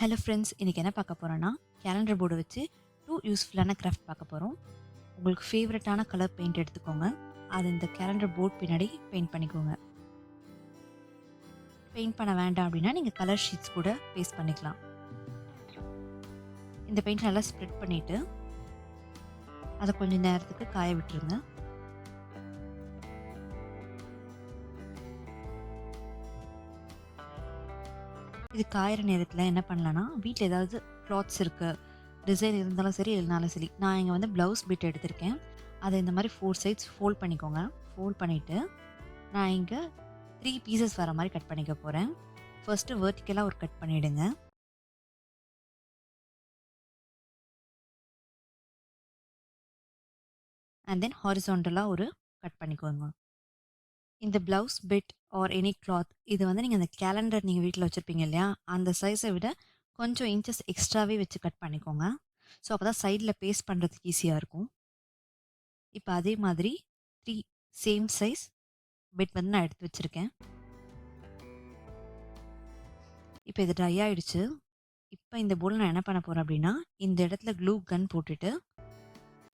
Hello friends இன்றைக்கி என்ன பார்க்க போகிறோன்னா கேலண்டர் போர்டு வச்சு டூ யூஸ்ஃபுல்லான கிராஃப்ட் பார்க்க போகிறோம் உங்களுக்கு ஃபேவரட்டான கலர் பெயிண்ட் எடுத்துக்கோங்க. அது இந்த கேலண்டர் போர்ட் பின்னாடி பெயிண்ட் பண்ணிக்கோங்க. பெயிண்ட் பண்ண வேண்டாம் அப்படின்னா நீங்கள் கலர் ஷீட்ஸ் கூட பேஸ்ட் பண்ணிக்கலாம். இந்த பெயிண்ட் நல்லா ஸ்ப்ரெட் பண்ணிவிட்டு அதை கொஞ்சம் நேரத்துக்கு காய விட்டுருங்க. இது காயிற நேரத்தில் என்ன பண்ணலான்னா வீட்டில் ஏதாவது க்ளாத்ஸ் இருக்குது டிசைன் இருந்தாலும் சரி இல்லைனாலும் சரி நான் இங்கே வந்து ப்ளவுஸ் பிட் எடுத்திருக்கேன். அதை இந்த மாதிரி ஃபோர் சைட்ஸ் ஃபோல்ட் பண்ணிக்கோங்க. ஃபோல்ட் பண்ணிவிட்டு நான் இங்கே த்ரீ பீசஸ் வர மாதிரி கட் பண்ணிக்க போகிறேன் ஃபர்ஸ்ட்டு வேர்ட்டிக்கலாக ஒரு கட் பண்ணிவிடுங்க அண்ட் தென் ஹாரிசாண்டலாக ஒரு கட் பண்ணிக்கோங்க. இந்த blouse bit or any cloth இது வந்து நீங்கள் அந்த கேலண்டர் நீங்கள் வீட்டில் வச்சுருப்பீங்க இல்லையா? அந்த சைஸை விட கொஞ்சம் இன்ச்சஸ் எக்ஸ்ட்ராவே வச்சு கட் பண்ணிக்கோங்க. ஸோ அப்போ தான் சைடில் பேஸ்ட் பண்ணுறதுக்கு ஈஸியாக இருக்கும். இப்போ அதே மாதிரி த்ரீ சேம் சைஸ் பெட் வந்து நான் எடுத்து வச்சுருக்கேன். இப்போ இது ட்ரை ஆகிடுச்சு இப்போ இந்த போல் நான் என்ன பண்ண போகிறேன் அப்படின்னா இந்த இடத்துல க்ளூ கன் போட்டுட்டு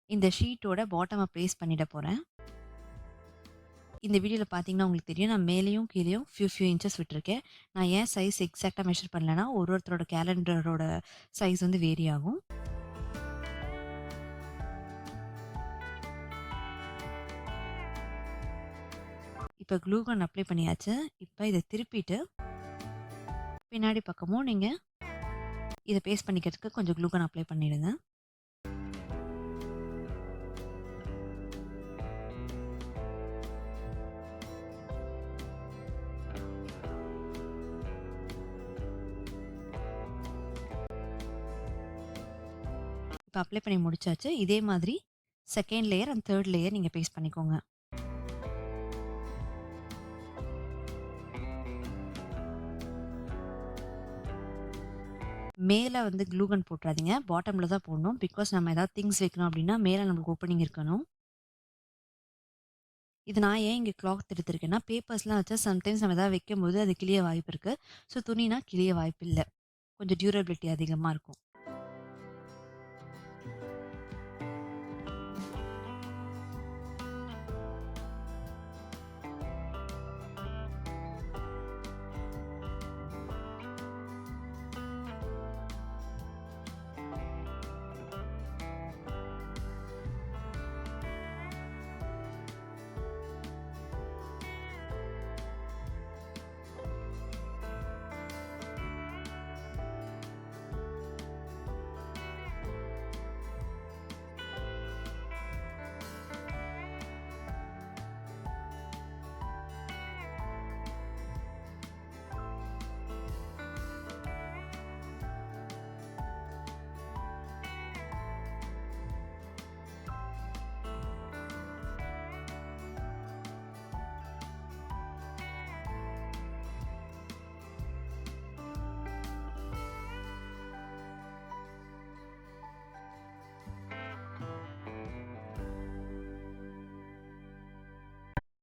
இந்த ஷீட்டோட பாட்டமை பேஸ்ட் பண்ணிட போகிறேன் இந்த வீடியோவில் பார்த்தீங்கன்னா உங்களுக்கு தெரியும். நான் மேலேயும் கீழேயும் ஃபியூ ஃபியூ இன்ச்சஸ் விட்டுருக்கேன். நான் ஏன் சைஸ் எக்ஸாக்டாக மெஷர் பண்ணலன்னா ஒரு ஒருத்தரோட கேலண்டரோட சைஸ் வந்து வேரி ஆகும். இப்போ க்ளூகன் அப்ளை பண்ணியாச்சு. இப்போ இதை திருப்பிட்டு பின்னாடி பக்கமும் நீங்கள் இதை பேஸ்ட் பண்ணிக்கிறதுக்கு கொஞ்சம் க்ளூகன் அப்ளை பண்ணிடுங்க. இப்போ அப்ளை பண்ணி முடிச்சாச்சு. இதே மாதிரி second layer and third layer நீங்கள் பேஸ்ட் பண்ணிக்கோங்க. மேலே வந்து க்ளூகன் போட்டுறாதீங்க. பாட்டமில் தான் போடணும். பிகாஸ் நம்ம ஏதாவது திங்ஸ் வைக்கணும் அப்படின்னா மேலே நம்மளுக்கு ஓப்பனிங் இருக்கணும். இது நான் ஏன் இங்கே கிளாத் எடுத்திருக்கேன்னா பேப்பர்ஸ்லாம் வச்சா சம்டைம்ஸ் நம்ம எதாவது வைக்கும்போது அது கிளிய வாய்ப்பு இருக்குது ஸோ துணினா கிளிய வாய்ப்பு இல்லை. கொஞ்சம் டியூரபிலிட்டி அதிகமாக இருக்கும்.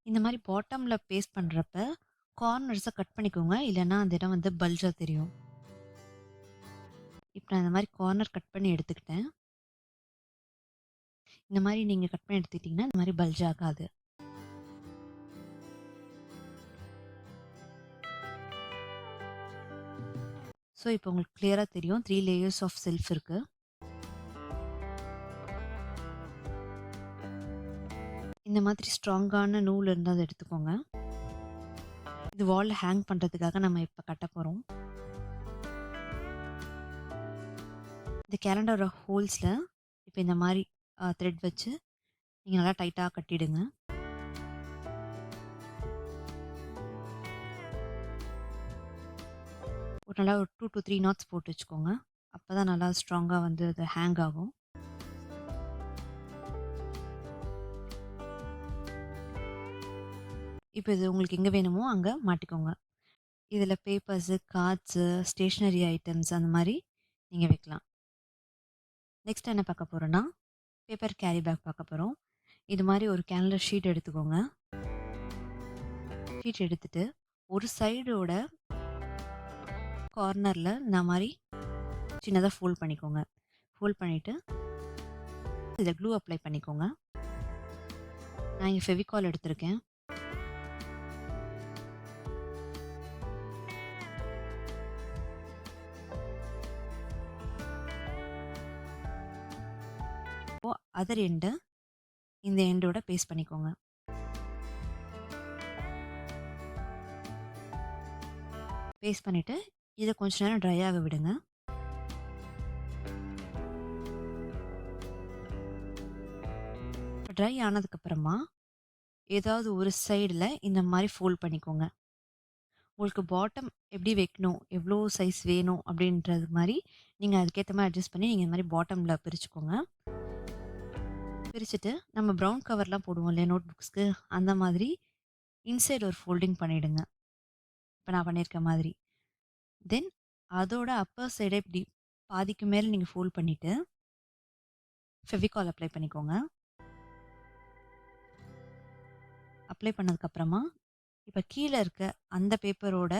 இந்த மாதிரி பாட்டமில் பேஸ்ட் பண்ணுறப்ப கார்னர்ஸை கட் பண்ணிக்கோங்க. இல்லைன்னா அந்த இடம் வந்து பல்ஜாக தெரியும். இப்போ நான் இந்த மாதிரி கார்னர் கட் பண்ணி எடுத்துக்கிட்டேன். இந்த மாதிரி நீங்கள் கட் பண்ணி எடுத்துக்கிட்டிங்கன்னா இந்த மாதிரி பல்ஜ் ஆகாது. ஸோ இப்போ உங்களுக்கு கிளியராக தெரியும். த்ரீ லேயர்ஸ் ஆஃப் செல்ஃப் இருக்குது இந்த மாதிரி ஸ்ட்ராங்கான நூல் இருந்தால் அதை எடுத்துக்கோங்க. இது வாலில் ஹேங் பண்ணுறதுக்காக நம்ம இப்போ கட்ட போகிறோம் இந்த கேலண்டரோட ஹோல்ஸில் இப்போ இந்த மாதிரி த்ரெட் வச்சு நீங்கள் நல்லா டைட்டாக கட்டிடுங்க. ஒரு நல்லா ஒரு டூ டு த்ரீ நாட்ஸ் போட்டு வச்சுக்கோங்க. அப்போ தான் நல்லா ஸ்ட்ராங்காக வந்து அது ஹேங் ஆகும். இப்போ இது உங்களுக்கு எங்கே வேணுமோ அங்கே மாட்டிக்கோங்க இதில் பேப்பர்ஸு கார்ட்ஸு ஸ்டேஷ்னரி ஐட்டம்ஸ் அந்த மாதிரி நீங்கள் வைக்கலாம் நெக்ஸ்ட் என்ன பார்க்க போகிறோன்னா பேப்பர் கேரி பேக் பார்க்க போகிறோம் இது மாதிரி ஒரு கேலண்டர் ஷீட் எடுத்துக்கோங்க ஷீட் எடுத்துட்டு ஒரு சைடோட கார்னரில் இந்த மாதிரி சின்னதாக ஃபோல்ட் பண்ணிக்கோங்க. ஃபோல்ட் பண்ணிவிட்டு இதில் க்ளூ அப்ளை பண்ணிக்கோங்க. நான் இங்கே ஃபெவிகால் எடுத்திருக்கேன். அதர் எண்டை இந்த எண்டோட பேஸ்ட் பண்ணிக்கோங்க. பேஸ்ட் பண்ணிவிட்டு இதை கொஞ்ச நேரம் ட்ரை ஆக விடுங்க. ட்ரை ஆனதுக்கப்புறமா, ஏதாவது ஒரு சைடில் இந்த மாதிரி ஃபோல்ட் பண்ணிக்கோங்க. உங்களுக்கு பாட்டம் எப்படி வைக்கணும், எவ்வளோ சைஸ் வேணும் அப்படின்றது மாதிரி நீங்கள் அதுக்கேற்ற மாதிரி அட்ஜஸ்ட் பண்ணி நீங்கள் இந்த மாதிரி பாட்டமில் பிரிச்சுக்கோங்க. பிரிச்சுட்டு, நம்ம ப்ரௌன் கவர்லாம் போடுவோம் இல்லையா நோட் புக்ஸ்க்கு, அந்த மாதிரி இன்சைடு ஒரு ஃபோல்டிங் பண்ணிவிடுங்க இப்போ நான் பண்ணியிருக்க மாதிரி. தென் அதோட அப்பர் சைடை இப்படி பாதிக்கு மேலே நீங்கள் ஃபோல்ட் பண்ணிவிட்டு ஃபெவிகால் அப்ளை பண்ணிக்கோங்க. அப்ளை பண்ணதுக்கப்புறமா, இப்போ கீழே இருக்க அந்த பேப்பரோட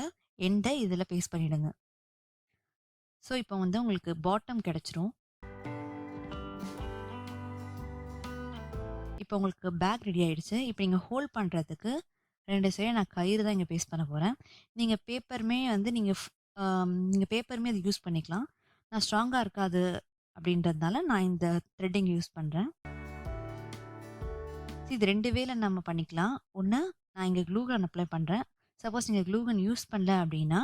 எண்டை இதில் பேஸ்ட் பண்ணிவிடுங்க ஸோ, இப்போ வந்து உங்களுக்கு பாட்டம் கிடைச்சிரும். இப்போ உங்களுக்கு பேக் ரெடி ஆயிடுச்சு. இப்போ நீங்கள் ஹோல்ட் பண்ணுறதுக்கு ரெண்டு சைடும் நான் கயிறு தான் இங்கே பேஸ்ட் பண்ண போகிறேன் நீங்கள் பேப்பருமே வந்து நீங்கள் நீங்கள் பேப்பருமே அது யூஸ் பண்ணிக்கலாம். நான் ஸ்ட்ராங்காக இருக்காது அப்படின்றதுனால நான் இந்த த்ரெட்டிங் யூஸ் பண்ணுறேன் இது ரெண்டு வேல நம்ம பண்ணிக்கலாம். ஒன்று நான் இங்கே க்ளூகன் அப்ளை பண்ணுறேன் சப்போஸ் நீங்கள் க்ளூகன் யூஸ் பண்ணல அப்படின்னா,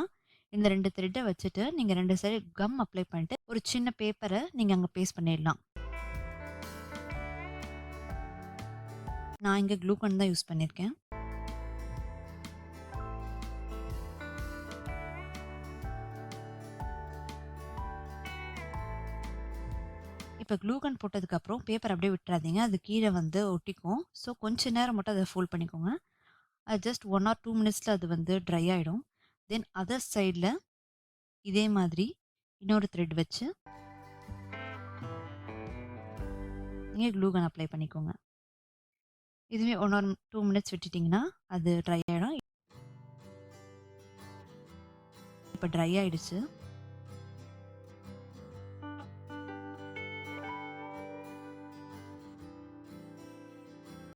இந்த ரெண்டு த்ரெட்டை வச்சுட்டு நீங்கள் ரெண்டு சைடு கம் அப்ளை பண்ணிட்டு, ஒரு சின்ன பேப்பரை நீங்கள் அங்கே பேஸ்ட் பண்ணிடலாம். நான் இங்கே க்ளூ கன் தான் யூஸ் பண்ணியிருக்கேன். இப்போ க்ளூகன் போட்டதுக்கப்புறம் பேப்பர் அப்படியே விட்டுறாதீங்க. அது கீழே வந்து ஒட்டிக்கும். ஸோ, கொஞ்ச நேரம் மட்டும் அதை ஃபோல்ட் பண்ணிக்கோங்க. அது ஜஸ்ட் ஒன் ஆர் டூ மினிட்ஸில் அது வந்து ட்ரை ஆகிடும் தென் அதர் சைடில் இதே மாதிரி இன்னொரு த்ரெட் வச்சு நீங்கள் க்ளூகன் அப்ளை பண்ணிக்கோங்க. இதுவே ஒன் ஆர் டூ மினிட்ஸ் விட்டுட்டீங்கன்னா, அது ட்ரை ஆகிடும் இப்போ ட்ரை ஆகிடுச்சு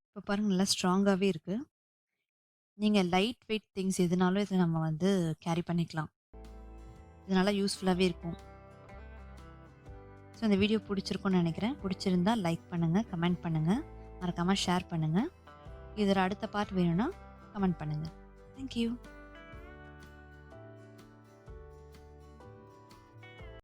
இப்போ பாருங்கள் நல்லா ஸ்ட்ராங்காகவே இருக்குது நீங்கள் லைட் வெயிட் திங்ஸ் எதுனாலும் இதை நம்ம வந்து கேரி பண்ணிக்கலாம். இது நல்லா இருக்கும். ஸோ, இந்த வீடியோ புடிச்சிருக்கும்னு நினைக்கிறேன். பிடிச்சிருந்தா லைக் பண்ணுங்கள் கமெண்ட் பண்ணுங்கள் மறக்காமல் ஷேர் பண்ணுங்கள் இதில் அடுத்த பார்ட் வேணும்னா கமெண்ட் பண்ணுங்கள் தேங்க் யூ.